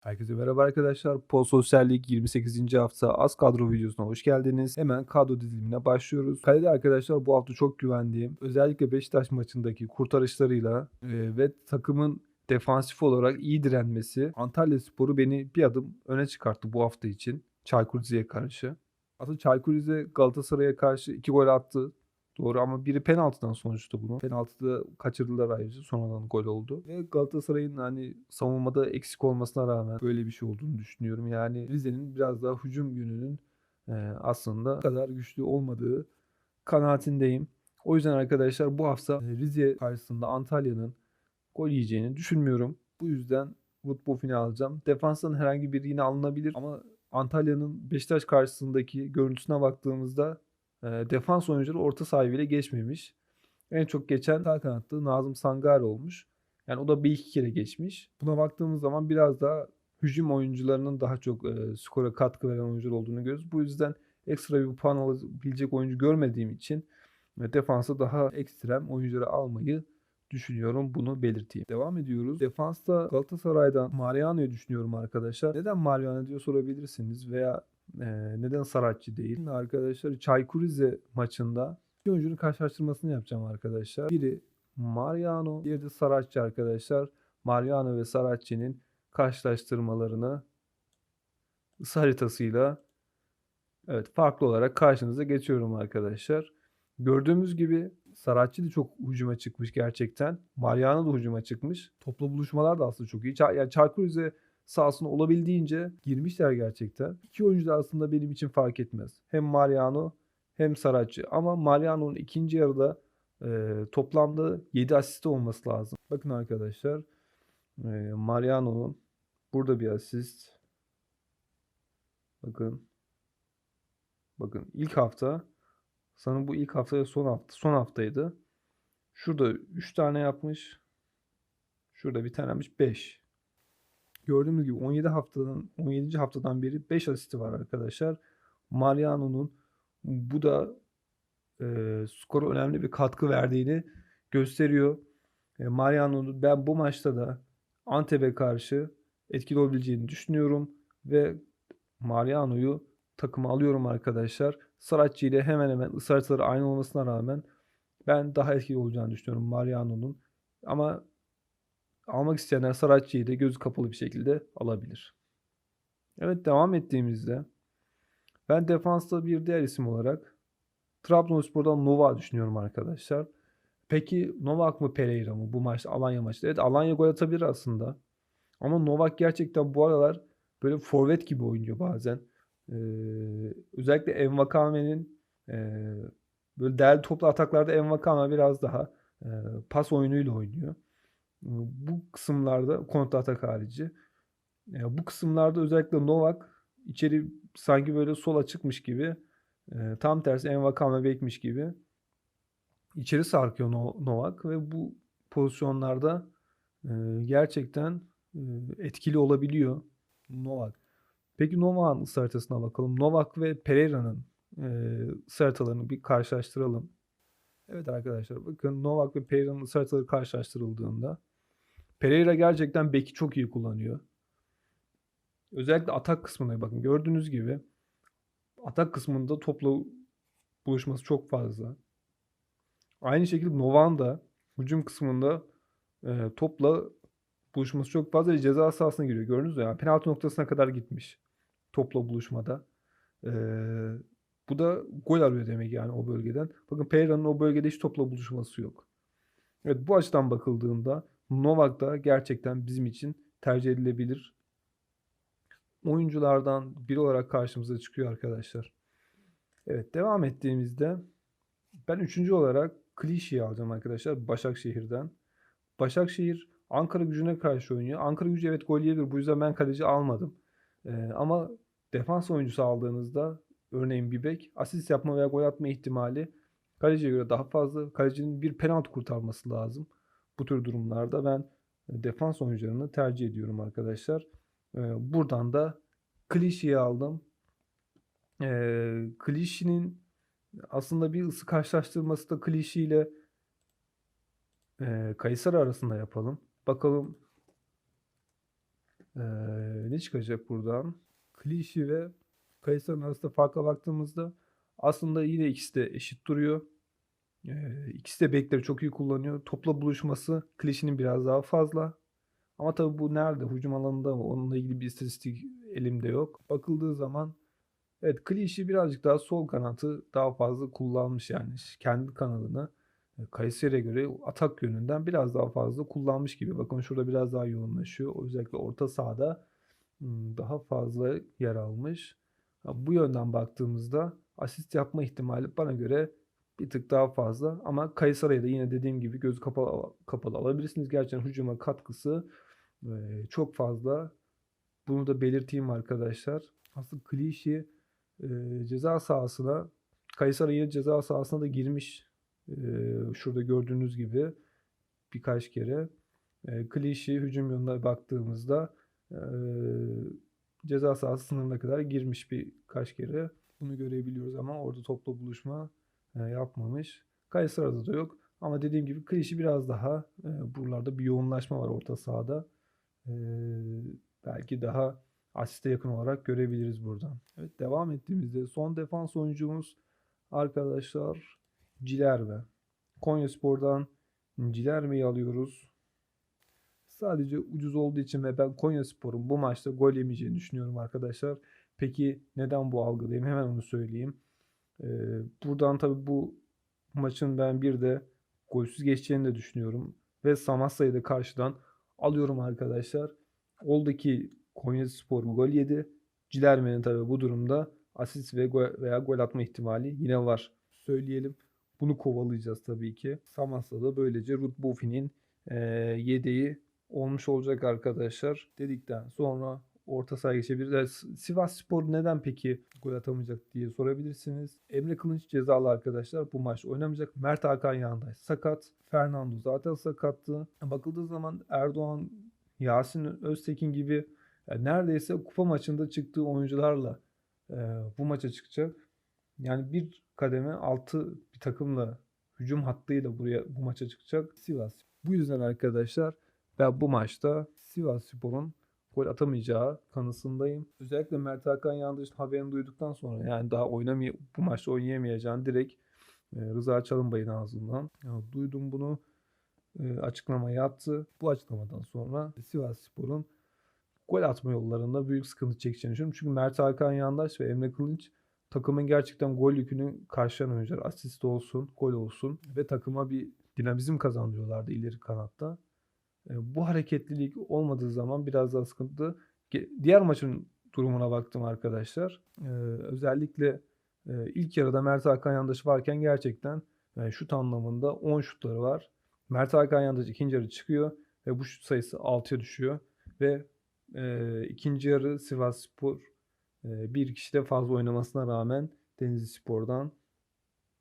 Herkese merhaba arkadaşlar. Pol Sosyallik 28. hafta az kadro videosuna hoş geldiniz. Hemen kadro dizilimine başlıyoruz. Kalede arkadaşlar bu hafta çok güvendiğim özellikle Beşiktaş maçındaki kurtarışlarıyla e, ve takımın defansif olarak iyi direnmesi Antalya Sporu beni bir adım öne çıkarttı bu hafta için Çaykur Rize'ye karşı. Aslında Çaykur Rize Galatasaray'a karşı iki gol attı. Doğru ama biri penaltıdan sonuçta bunu. Penaltıda kaçırdılar ayrıca sonradan gol oldu. Ve Galatasaray'ın hani savunmada eksik olmasına rağmen böyle bir şey olduğunu düşünüyorum. Yani Rize'nin biraz daha hücum yönünün e, aslında kadar güçlü olmadığı kanaatindeyim. O yüzden arkadaşlar bu hafta e, Rize karşısında Antalya'nın gol yiyeceğini düşünmüyorum. Bu yüzden Woodboffin'i alacağım. Defanstan herhangi biri yine alınabilir ama Antalya'nın Beşiktaş karşısındaki görüntüsüne baktığımızda defans oyuncuları orta sahibiyle geçmemiş. En çok geçen sağ kanatta Nazım Sangare olmuş. Yani o da bir iki kere geçmiş. Buna baktığımız zaman biraz daha hücum oyuncularının daha çok e, skora katkı veren oyuncular olduğunu görüyoruz. Bu yüzden ekstra bir puan alabilecek oyuncu görmediğim için e, defansa daha ekstrem oyuncuları almayı düşünüyorum. Bunu belirteyim. Devam ediyoruz. Defansta Galatasaray'dan Mariano'yu düşünüyorum arkadaşlar. Neden Mariano diye sorabilirsiniz veya e, neden Saratçı değil? Arkadaşlar Çaykur Rize maçında iki oyuncunun karşılaştırmasını yapacağım arkadaşlar. Biri Mariano, diğeri de Saratçı arkadaşlar. Mariano ve Saratçı'nın karşılaştırmalarını ısı haritasıyla evet farklı olarak karşınıza geçiyorum arkadaşlar. Gördüğümüz gibi Saratçı da çok hücuma çıkmış gerçekten. Mariano da hücuma çıkmış. Topla buluşmalar da aslında çok iyi. Ça- yani Çaykur Rize sahasına olabildiğince girmişler gerçekten. İki oyuncu da aslında benim için fark etmez. Hem Mariano hem Saratçı. Ama Mariano'nun ikinci yarıda e, toplamda 7 asist olması lazım. Bakın arkadaşlar. E, Mariano'nun burada bir asist. Bakın. Bakın ilk hafta sanırım bu ilk hafta son hafta son haftaydı. Şurada 3 tane yapmış. Şurada bir tane yapmış 5. Gördüğümüz gibi 17 haftadan 17. haftadan beri 5 asisti var arkadaşlar. Mariano'nun bu da e, skora önemli bir katkı verdiğini gösteriyor. E, Mariano'nun ben bu maçta da Antep'e karşı etkili olabileceğini düşünüyorum ve Mariano'yu takıma alıyorum arkadaşlar. Saratçı ile hemen hemen ısrarları aynı olmasına rağmen ben daha etkili olacağını düşünüyorum Mariano'nun. Ama almak isteyenler Saratçı'yı da gözü kapalı bir şekilde alabilir. Evet devam ettiğimizde ben defansta bir diğer isim olarak Trabzonspor'dan Nova düşünüyorum arkadaşlar. Peki Novak mı Pereira mı bu maçta Alanya maçta? Evet Alanya gol atabilir aslında. Ama Novak gerçekten bu aralar böyle forvet gibi oynuyor bazen. Ee, özellikle Envakame'nin e, böyle değerli toplu ataklarda Envakame biraz daha e, pas oyunuyla oynuyor. Bu kısımlarda kontra atak harici. E, bu kısımlarda özellikle Novak içeri sanki böyle sola çıkmış gibi e, tam tersi Envakame bekmiş gibi içeri sarkıyor No- Novak ve bu pozisyonlarda e, gerçekten etkili olabiliyor Novak. Peki Novak'ın ısı bakalım. Novak ve Pereira'nın ısı bir karşılaştıralım. Evet arkadaşlar bakın Novak ve Pereira'nın ısı karşılaştırıldığında Pereira gerçekten beki çok iyi kullanıyor. Özellikle atak kısmına bakın. Gördüğünüz gibi atak kısmında topla buluşması çok fazla. Aynı şekilde Novan da hücum kısmında e, topla buluşması çok fazla ve ceza sahasına giriyor. Gördünüz mü? Yani penaltı noktasına kadar gitmiş topla buluşmada. E, bu da gol arıyor demek yani o bölgeden. Bakın Pereira'nın o bölgede hiç topla buluşması yok. Evet bu açıdan bakıldığında Novak da gerçekten bizim için tercih edilebilir oyunculardan biri olarak karşımıza çıkıyor arkadaşlar. Evet devam ettiğimizde ben üçüncü olarak Klişe'yi alacağım arkadaşlar Başakşehir'den. Başakşehir Ankara gücüne karşı oynuyor. Ankara gücü evet gol yiyebilir. Bu yüzden ben kaleci almadım. Ee, ama defans oyuncusu aldığınızda örneğin bir asist yapma veya gol atma ihtimali kaleciye göre daha fazla. Kalecinin bir penaltı kurtarması lazım. Bu tür durumlarda ben defans oyuncularını tercih ediyorum arkadaşlar. Ee, buradan da Klişe'yi aldım. Ee, Klişe'nin aslında bir ısı karşılaştırması da Klişe ile e, Kayısar arasında yapalım. Bakalım ne çıkacak buradan? Klişi ve Kayısı'nın arasında farka baktığımızda aslında yine ikisi de eşit duruyor. Ee, ikisi de bekleri çok iyi kullanıyor. Topla buluşması Klişi'nin biraz daha fazla. Ama tabii bu nerede? Hücum alanında mı? Onunla ilgili bir istatistik elimde yok. Bakıldığı zaman evet Klişi birazcık daha sol kanatı daha fazla kullanmış yani. Kendi kanadını e, Kayseri'ye göre atak yönünden biraz daha fazla kullanmış gibi. Bakın şurada biraz daha yoğunlaşıyor. Özellikle orta sahada hmm, daha fazla yer almış. Bu yönden baktığımızda asist yapma ihtimali bana göre bir tık daha fazla. Ama Kayseri'ye de yine dediğim gibi gözü kapalı, kapalı alabilirsiniz. Gerçekten hücuma katkısı e, çok fazla. Bunu da belirteyim arkadaşlar. Aslında Klişi e, ceza sahasına yine ceza sahasına da girmiş. E, şurada gördüğünüz gibi birkaç kere. E, Klişi hücum yoluna baktığımızda e, ceza sahası sınırına kadar girmiş birkaç kere. Bunu görebiliyoruz ama orada topla buluşma yapmamış. Kayseri'de da yok. Ama dediğim gibi Klişi biraz daha e, buralarda bir yoğunlaşma var orta sahada. E, belki daha asiste yakın olarak görebiliriz buradan. Evet devam ettiğimizde son defans oyuncumuz arkadaşlar Cilerme. Konyaspor'dan Cilerme'yi alıyoruz. Sadece ucuz olduğu için ve ben Konyaspor'un bu maçta gol yemeyeceğini düşünüyorum arkadaşlar. Peki neden bu algıdayım? Hemen onu söyleyeyim. Ee, buradan tabii bu maçın ben bir de golsüz geçeceğini de düşünüyorum. Ve Samassa'yı da karşıdan alıyorum arkadaşlar. Oldu ki Konyaspor gol yedi. Cilerme'nin tabii bu durumda asist ve gol veya gol atma ihtimali yine var. Söyleyelim. Bunu kovalayacağız tabii ki. Samassa da böylece Ruth Buffy'nin e, yedeği olmuş olacak arkadaşlar. Dedikten sonra orta sahaya geçebiliriz. Sivas Spor neden peki gol atamayacak diye sorabilirsiniz. Emre Kılınç cezalı arkadaşlar. Bu maç oynamayacak. Mert Hakan Yandaş sakat. Fernando zaten sakattı. Bakıldığı zaman Erdoğan, Yasin Öztekin gibi yani neredeyse kupa maçında çıktığı oyuncularla e, bu maça çıkacak. Yani bir kademe altı bir takımla hücum hattıyla buraya bu maça çıkacak Sivas. Bu yüzden arkadaşlar ben bu maçta Sivas Spor'un gol atamayacağı kanısındayım. Özellikle Mert Hakan Yandaş'ın haberini duyduktan sonra yani daha oynamay bu maçta oynayamayacağını direkt e, Rıza Çalınbay'ın ağzından yani duydum bunu e, açıklama yaptı. Bu açıklamadan sonra Sivas Spor'un gol atma yollarında büyük sıkıntı çekeceğini düşünüyorum. Çünkü Mert Hakan Yandaş ve Emre Kılınç takımın gerçekten gol yükünü karşılayan oyuncular. Asist olsun, gol olsun ve takıma bir dinamizm kazandırıyorlardı ileri kanatta. E, bu hareketlilik olmadığı zaman biraz daha sıkıntı. Diğer maçın durumuna baktım arkadaşlar. E, özellikle e, ilk yarıda Mert Hakan Yandaş varken gerçekten şut anlamında 10 şutları var. Mert Hakan Yandaş ikinci yarı çıkıyor ve bu şut sayısı 6'ya düşüyor. Ve ikinci yarı Sivas Spor bir kişi fazla oynamasına rağmen Denizli Spor'dan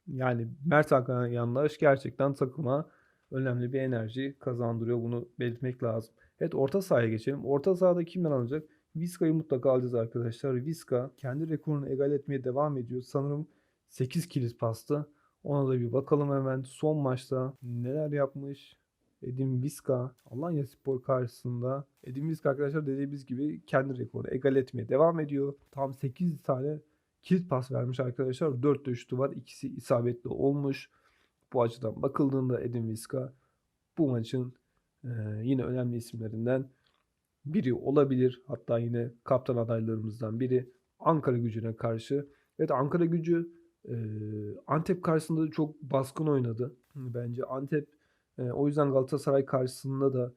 yani Mert Hakan Yandaş gerçekten takıma önemli bir enerji kazandırıyor. Bunu belirtmek lazım. Evet orta sahaya geçelim. Orta sahada kimler alacak? Vizca'yı mutlaka alacağız arkadaşlar. Vizca kendi rekorunu egal etmeye devam ediyor. Sanırım 8 kilit pastı. Ona da bir bakalım hemen. Son maçta neler yapmış? Edin Vizca Alanya Spor karşısında. Edin Vizca arkadaşlar dediğimiz gibi kendi rekorunu egal etmeye devam ediyor. Tam 8 tane kilit pas vermiş arkadaşlar. 4 de şutu var. İkisi isabetli olmuş. Bu açıdan bakıldığında Edin Vizca bu maçın e, yine önemli isimlerinden biri olabilir. Hatta yine kaptan adaylarımızdan biri. Ankara gücüne karşı. Evet Ankara gücü e, Antep karşısında da çok baskın oynadı. Bence Antep e, o yüzden Galatasaray karşısında da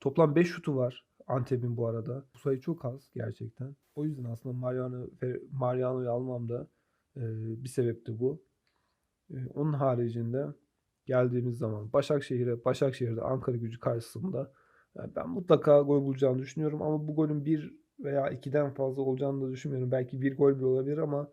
toplam 5 şutu var Antep'in bu arada. Bu sayı çok az gerçekten. O yüzden aslında Mariano Mariano'yu almam da e, bir sebep de bu. E, onun haricinde geldiğimiz zaman Başakşehir'e, Başakşehir'de Ankara gücü karşısında yani ben mutlaka gol bulacağını düşünüyorum ama bu golün bir veya ikiden fazla olacağını da düşünmüyorum. Belki bir gol bile olabilir ama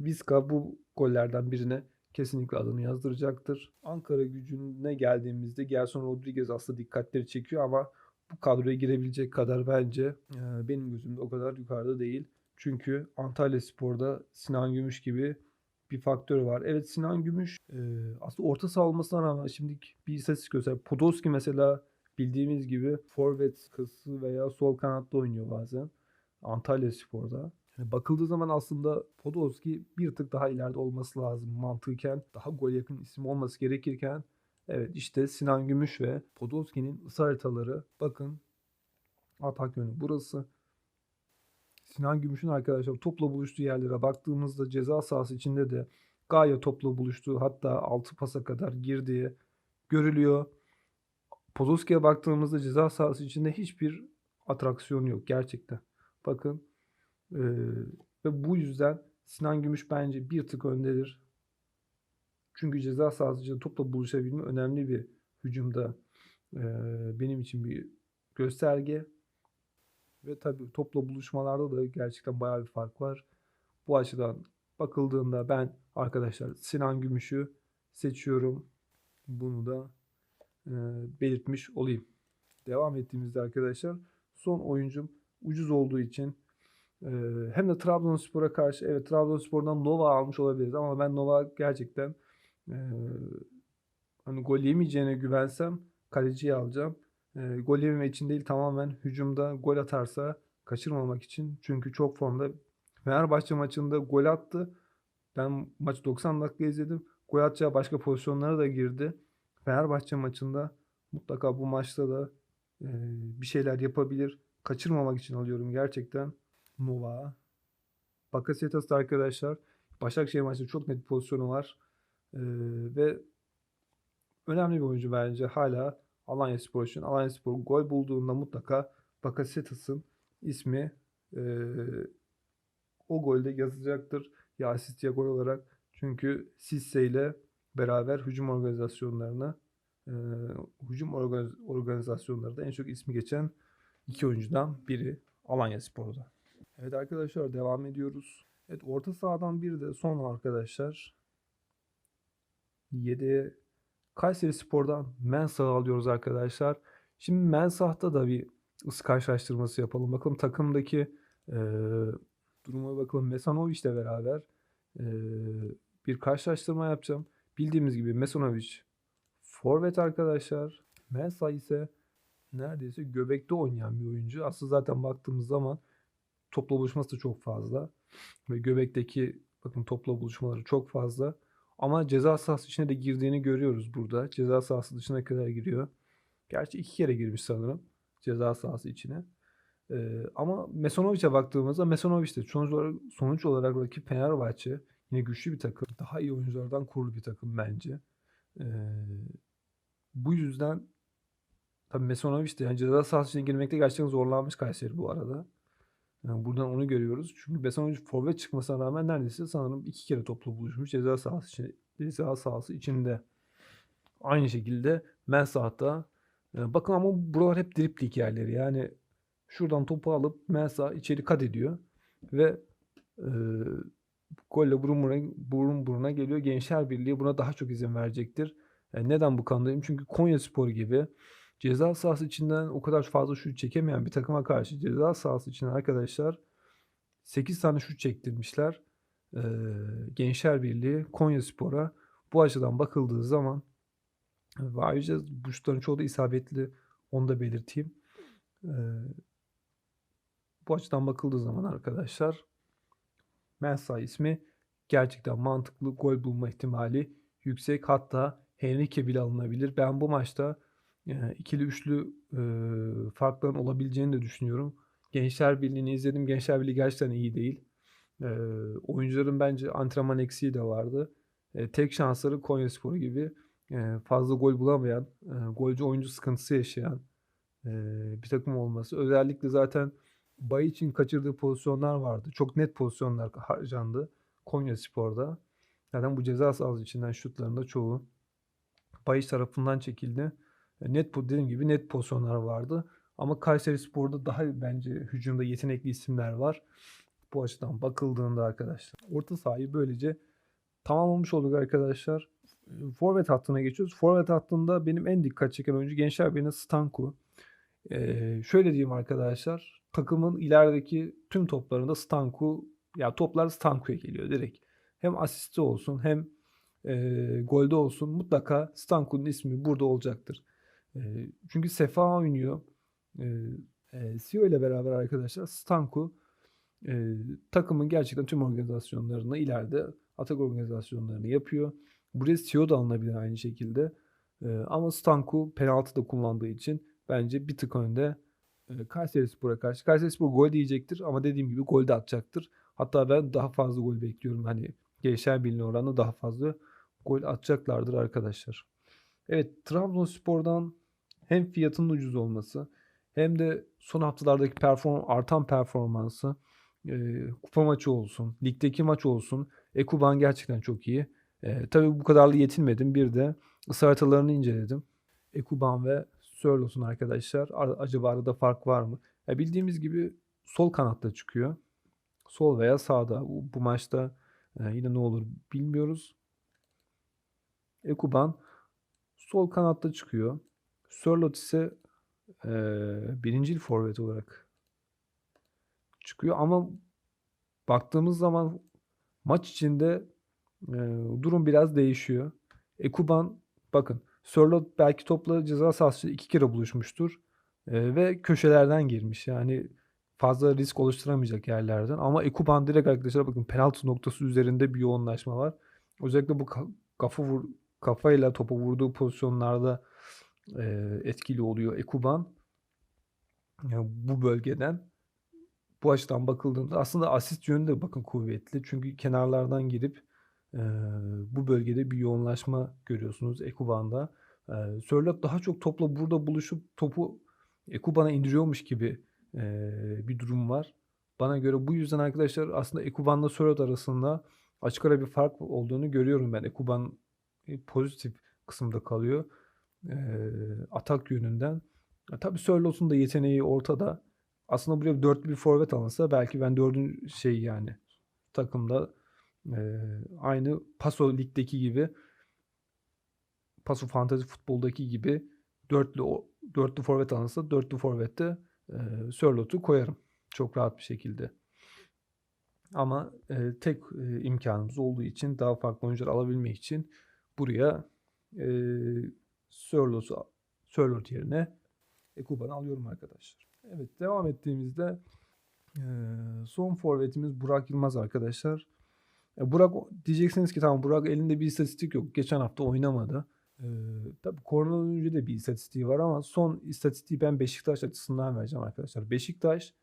Vizca bu gollerden birine kesinlikle adını yazdıracaktır. Ankara gücüne geldiğimizde Gerson Rodriguez aslında dikkatleri çekiyor ama bu kadroya girebilecek kadar bence e, benim gözümde o kadar yukarıda değil. Çünkü Antalya Spor'da Sinan Gümüş gibi bir faktör var. Evet Sinan Gümüş e, aslında orta saha olmasına rağmen şimdi bir istatistik göster. Podolski mesela bildiğimiz gibi forvet kası veya sol kanatta oynuyor bazen. Antalya Spor'da. Yani bakıldığı zaman aslında Podolski bir tık daha ileride olması lazım mantıken. Daha gol yakın isim olması gerekirken evet işte Sinan Gümüş ve Podolski'nin ısı haritaları bakın atak yönü burası. Sinan Gümüş'ün arkadaşlar topla buluştuğu yerlere baktığımızda ceza sahası içinde de gayet topla buluştuğu hatta 6 pasa kadar girdiği görülüyor. Podolski'ye baktığımızda ceza sahası içinde hiçbir atraksiyon yok gerçekten. Bakın eee, ve bu yüzden Sinan Gümüş bence bir tık öndedir. Çünkü ceza sahası içinde topla buluşabilme önemli bir hücumda eee, benim için bir gösterge. Ve tabii topla buluşmalarda da gerçekten bayağı bir fark var. Bu açıdan bakıldığında ben arkadaşlar Sinan Gümüş'ü seçiyorum. Bunu da e, belirtmiş olayım. Devam ettiğimizde arkadaşlar son oyuncum ucuz olduğu için e, hem de Trabzonspor'a karşı evet Trabzonspor'dan Nova almış olabiliriz ama ben Nova gerçekten e, hani gol yemeyeceğine güvensem kaleciyi alacağım. E, gol yememe için değil tamamen hücumda gol atarsa kaçırmamak için. Çünkü çok formda. Fenerbahçe maçında gol attı. Ben maç 90 dakika izledim. Gol atacağı başka pozisyonlara da girdi. Fenerbahçe maçında mutlaka bu maçta da e, bir şeyler yapabilir. Kaçırmamak için alıyorum gerçekten. Nova. Bakasetas da arkadaşlar Başakşehir maçında çok net bir pozisyonu var. E, ve önemli bir oyuncu bence hala Alanya Spor için. Alanya Spor gol bulduğunda mutlaka Bakasetas'ın ismi e, o golde yazacaktır. Ya asist ya gol olarak. Çünkü Sisse ile beraber hücum organizasyonlarına e, hücum organiz- organizasyonlarında en çok ismi geçen iki oyuncudan biri Alanya Spor'da. Evet arkadaşlar devam ediyoruz. Evet orta sahadan bir de son arkadaşlar. 7 Kayseri Spor'dan Mensah'ı alıyoruz arkadaşlar. Şimdi Mensah'ta da bir ısı karşılaştırması yapalım. Bakalım takımdaki e, duruma bakalım. Mesanovic ile beraber e, bir karşılaştırma yapacağım. Bildiğimiz gibi Mesanovic forvet arkadaşlar. Mensah ise neredeyse göbekte oynayan bir oyuncu. Aslında zaten baktığımız zaman topla buluşması da çok fazla. Ve göbekteki bakın topla buluşmaları çok fazla. Ama ceza sahası içine de girdiğini görüyoruz burada. Ceza sahası dışına kadar giriyor. Gerçi iki kere girmiş sanırım ceza sahası içine. Ee, ama Mesonovic'e baktığımızda Mesanovic de sonuç olarak, sonuç olarak rakip Fenerbahçe yine güçlü bir takım. Daha iyi oyunculardan kurulu bir takım bence. Ee, bu yüzden tabii Mesanovic de yani ceza sahası içine girmekte gerçekten zorlanmış Kayseri bu arada. Yani buradan onu görüyoruz. Çünkü Mesanovic forvet çıkmasına rağmen neredeyse sanırım iki kere toplu buluşmuş ceza sahası içinde, ceza sahası içinde. Aynı şekilde Mensah'ta e, bakın ama buralar hep driplik yerleri. Yani şuradan topu alıp Mensah içeri kat ediyor ve e, golle burun buruna, burun buruna geliyor. Gençler Birliği buna daha çok izin verecektir. Yani neden bu kanadayım? Çünkü Konya Spor gibi ceza sahası içinden o kadar fazla şut çekemeyen bir takıma karşı ceza sahası için arkadaşlar 8 tane şut çektirmişler. Ee, Gençler Birliği Konya Spor'a bu açıdan bakıldığı zaman ve ayrıca bu şutların çoğu da isabetli onu da belirteyim. Ee, bu açıdan bakıldığı zaman arkadaşlar Mensah ismi gerçekten mantıklı gol bulma ihtimali yüksek. Hatta Henrique bile alınabilir. Ben bu maçta e, ikili üçlü e, farkların olabileceğini de düşünüyorum. Gençler Birliği'ni izledim. Gençler Birliği gerçekten iyi değil. E, oyuncuların bence antrenman eksiği de vardı. E, tek şansları Konyaspor gibi e, fazla gol bulamayan, e, golcü oyuncu sıkıntısı yaşayan e, bir takım olması. Özellikle zaten Bay için kaçırdığı pozisyonlar vardı. Çok net pozisyonlar harcandı Konya Spor'da. Zaten bu ceza sahası içinden şutlarında çoğu Bayiç tarafından çekildi. Net dediğim gibi net pozisyonlar vardı. Ama Kayseri Spor'da daha bence hücumda yetenekli isimler var. Bu açıdan bakıldığında arkadaşlar. Orta sahayı böylece tamamlamış olduk arkadaşlar. Forvet hattına geçiyoruz. Forvet hattında benim en dikkat çeken oyuncu Gençler Birliği'nin Stanku. Ee, şöyle diyeyim arkadaşlar. Takımın ilerideki tüm toplarında Stanku ya toplar Stanku'ya geliyor direkt. Hem asisti olsun hem e, golde olsun mutlaka Stanku'nun ismi burada olacaktır. Çünkü Sefa oynuyor. CEO ile beraber arkadaşlar Stanku takımın gerçekten tüm organizasyonlarını ileride atak organizasyonlarını yapıyor. Buraya CEO da alınabilir aynı şekilde. Ama Stanku penaltı da kullandığı için bence bir tık önde eee Kayserispor'a karşı. Kayserispor gol diyecektir ama dediğim gibi gol de atacaktır. Hatta ben daha fazla gol bekliyorum. Hani Gençler Birliği oranla daha fazla gol atacaklardır arkadaşlar. Evet Trabzonspor'dan hem fiyatının ucuz olması hem de son haftalardaki perform artan performansı eee, kupa maçı olsun, ligdeki maç olsun. Ekuban gerçekten çok iyi. Eee tabii bu kadarla yetinmedim. Bir de ısı inceledim. Ekuban ve Sörlot'un arkadaşlar. Ar- acaba arada fark var mı? Ya bildiğimiz gibi sol kanatta çıkıyor. Sol veya sağda. Bu, bu maçta e, yine ne olur bilmiyoruz. Ekuban sol kanatta çıkıyor. Sörlot ise e, birincil forvet olarak çıkıyor ama baktığımız zaman maç içinde e, durum biraz değişiyor. Ekuban bakın Sörlot belki topla ceza sahası iki kere buluşmuştur E, ve köşelerden girmiş. Yani fazla risk oluşturamayacak yerlerden. Ama Ekuban direkt arkadaşlar bakın penaltı noktası üzerinde bir yoğunlaşma var. Özellikle bu ka- kafa vur, kafayla topa vurduğu pozisyonlarda etkili oluyor Ekuban. Yani bu bölgeden bu açıdan bakıldığında aslında asist yönü de bakın kuvvetli. Çünkü kenarlardan girip e, bu bölgede bir yoğunlaşma görüyorsunuz Ekuban'da. E, Sörloth daha çok topla burada buluşup topu Ekuban'a indiriyormuş gibi e, bir durum var. Bana göre bu yüzden arkadaşlar aslında Ekuban'la Sörloth arasında açık ara bir fark olduğunu görüyorum ben. Ekuban e, pozitif kısımda kalıyor. E, atak yönünden. E, tabii Sörloth'un da yeteneği ortada. Aslında buraya dörtlü bir forvet alınsa belki ben dördün şey yani takımda e, aynı Paso Lig'deki gibi Paso Fantasy futboldaki gibi dörtlü dörtlü forvet alınsa dörtlü forvette e, Sörloth'u koyarım çok rahat bir şekilde. Ama e, tek e, imkanımız olduğu için daha farklı oyuncular alabilmek için buraya e, Sörloth'u Sörloth yerine Ekuban'ı alıyorum arkadaşlar. Evet devam ettiğimizde e, son forvetimiz Burak Yılmaz arkadaşlar. E, Burak diyeceksiniz ki tamam Burak elinde bir istatistik yok. Geçen hafta oynamadı. E, tabii koronadan önce de bir istatistiği var ama son istatistiği ben Beşiktaş açısından vereceğim arkadaşlar. Beşiktaş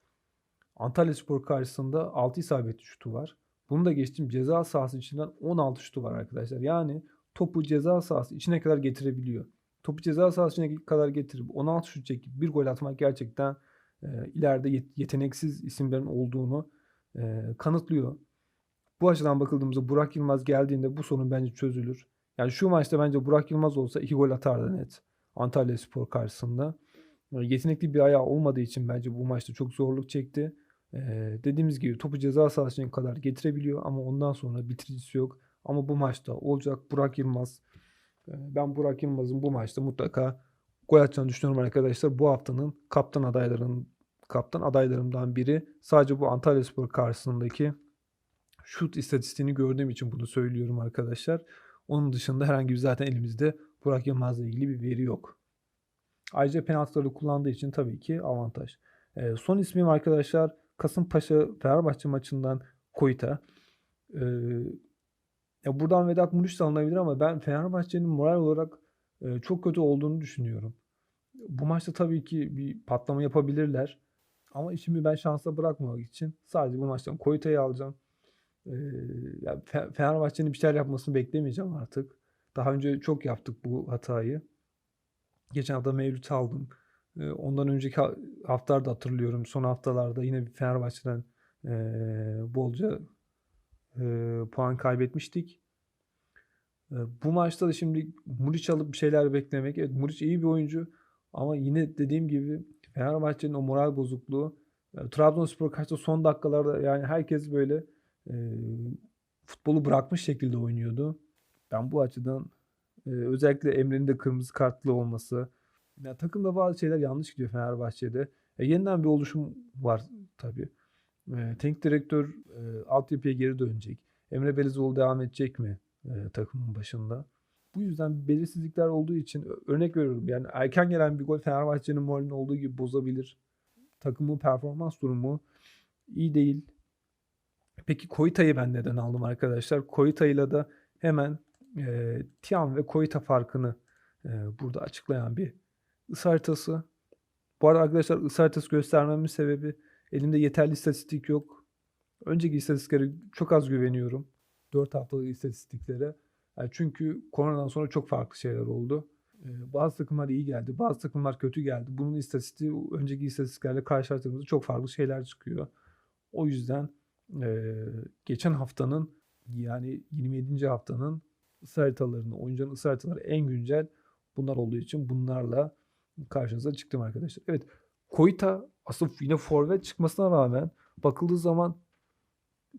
Antalyaspor karşısında 6 isabetli şutu var. Bunu da geçtim ceza sahası içinden 16 şutu var arkadaşlar. Yani topu ceza sahası içine kadar getirebiliyor. Topu ceza sahası içine kadar getirip 16 şut çekip bir gol atmak gerçekten e, ileride yet- yeteneksiz isimlerin olduğunu e, kanıtlıyor. Bu açıdan bakıldığımızda Burak Yılmaz geldiğinde bu sorun bence çözülür. Yani şu maçta bence Burak Yılmaz olsa iki gol atardı net. Antalya Spor karşısında. E, Yetenekli bir ayağı olmadığı için bence bu maçta çok zorluk çekti. E, dediğimiz gibi topu ceza sahasına kadar getirebiliyor ama ondan sonra bitiricisi yok. Ama bu maçta olacak Burak Yılmaz. E, ben Burak Yılmaz'ın bu maçta mutlaka gol atacağını düşünüyorum arkadaşlar. Bu haftanın kaptan adayların kaptan adaylarımdan biri. Sadece bu Antalyaspor karşısındaki şut istatistiğini gördüğüm için bunu söylüyorum arkadaşlar. Onun dışında herhangi bir zaten elimizde Burak Yılmaz'la ilgili bir veri yok. Ayrıca penaltıları kullandığı için tabii ki avantaj. Ee, son ismim arkadaşlar Kasımpaşa Fenerbahçe maçından Koyta. Ee, ya buradan Vedat Muriç de alınabilir ama ben Fenerbahçe'nin moral olarak e, çok kötü olduğunu düşünüyorum. Bu maçta tabii ki bir patlama yapabilirler. Ama işimi ben şansa bırakmamak için sadece bu maçtan Koyta'yı alacağım. Ee, ya Fe- Fenerbahçe'nin bir şeyler yapmasını beklemeyeceğim artık. Daha önce çok yaptık bu hatayı. Geçen hafta Mevlüt'ü aldım. Ee, ondan önceki ha- haftalarda hatırlıyorum. Son haftalarda yine Fenerbahçe'den eee, bolca eee, puan kaybetmiştik. Ee, bu maçta da şimdi Muriç alıp bir şeyler beklemek. Evet Muriç iyi bir oyuncu ama yine dediğim gibi Fenerbahçe'nin o moral bozukluğu e, Trabzonspor karşısında son dakikalarda yani herkes böyle e, futbolu bırakmış şekilde oynuyordu. Ben bu açıdan e, özellikle Emre'nin de kırmızı kartlı olması ya takımda bazı şeyler yanlış gidiyor Fenerbahçe'de. E, yeniden bir oluşum var tabii. E, teknik direktör e, altyapıya geri dönecek. Emre Belezoğlu devam edecek mi e, takımın başında? Bu yüzden belirsizlikler olduğu için örnek veriyorum. Yani erken gelen bir gol Fenerbahçe'nin moralini olduğu gibi bozabilir. Takımın performans durumu iyi değil. Peki Koita'yı ben neden aldım arkadaşlar? Koita'yla da hemen e, Tiam ve Koita farkını e, burada açıklayan bir ısı haritası. Bu arada arkadaşlar ısı haritası göstermemin sebebi elimde yeterli istatistik yok. Önceki istatistiklere çok az güveniyorum. 4 haftalık istatistiklere. Yani çünkü koronadan sonra çok farklı şeyler oldu. Ee, bazı takımlar iyi geldi, bazı takımlar kötü geldi. Bunun istatistiği önceki istatistiklerle karşılaştırdığımızda çok farklı şeyler çıkıyor. O yüzden e, geçen haftanın yani 27. haftanın ısı haritalarını, oyuncuların ısı haritaları en güncel bunlar olduğu için bunlarla karşınıza çıktım arkadaşlar. Evet Koita asıl yine forvet çıkmasına rağmen bakıldığı zaman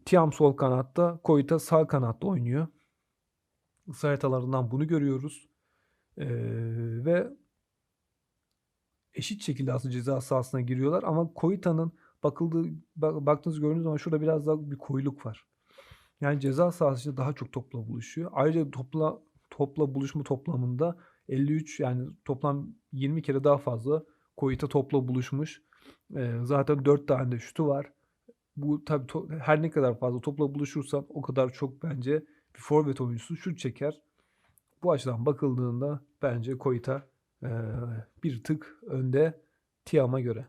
Tiam sol kanatta, Koita sağ kanatta oynuyor. Isı haritalarından bunu görüyoruz. Ee, ve eşit şekilde aslında ceza sahasına giriyorlar ama Koita'nın bakıldığı bak- baktığınız gördüğünüz zaman şurada biraz daha bir koyuluk var. Yani ceza sahasında daha çok topla buluşuyor. Ayrıca topla topla buluşma toplamında 53 yani toplam 20 kere daha fazla Koita topla buluşmuş. Zaten 4 tane de şutu var. Bu tabii her ne kadar fazla topla buluşursan o kadar çok bence bir forvet oyuncusu şut çeker. Bu açıdan bakıldığında bence Koita eee, bir tık önde Tiam'a göre.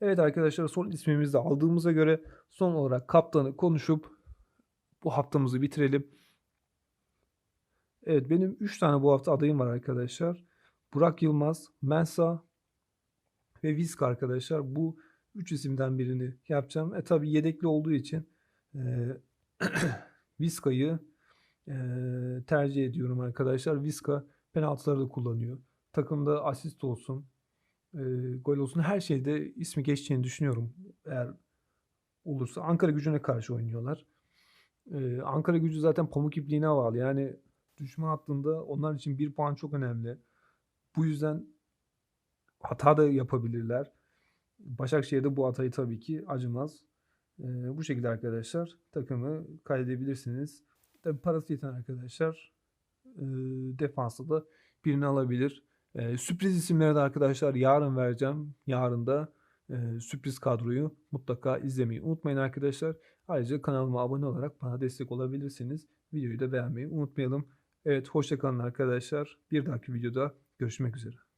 Evet arkadaşlar son ismimizi de aldığımıza göre son olarak kaptanı konuşup bu haftamızı bitirelim. Evet benim 3 tane bu hafta adayım var arkadaşlar. Burak Yılmaz, Mensa ve Visk arkadaşlar. Bu 3 isimden birini yapacağım. E tabi yedekli olduğu için e, Viska'yı e, tercih ediyorum arkadaşlar. Viska penaltıları da kullanıyor. Takımda asist olsun, e, gol olsun her şeyde ismi geçeceğini düşünüyorum. Eğer olursa Ankara gücüne karşı oynuyorlar. E, Ankara gücü zaten pamuk ipliğine bağlı. Yani düşman hattında onlar için bir puan çok önemli. Bu yüzden hata da yapabilirler. Başakşehir'de bu hatayı tabii ki acımaz. Ee, bu şekilde arkadaşlar takımı kaydedebilirsiniz. Tabii parası yeten arkadaşlar e, defansta da birini alabilir. E, sürpriz isimleri de arkadaşlar yarın vereceğim. Yarın da e, sürpriz kadroyu mutlaka izlemeyi unutmayın arkadaşlar. Ayrıca kanalıma abone olarak bana destek olabilirsiniz. Videoyu da beğenmeyi unutmayalım. Evet hoşçakalın arkadaşlar. Bir dahaki videoda görüşmek üzere.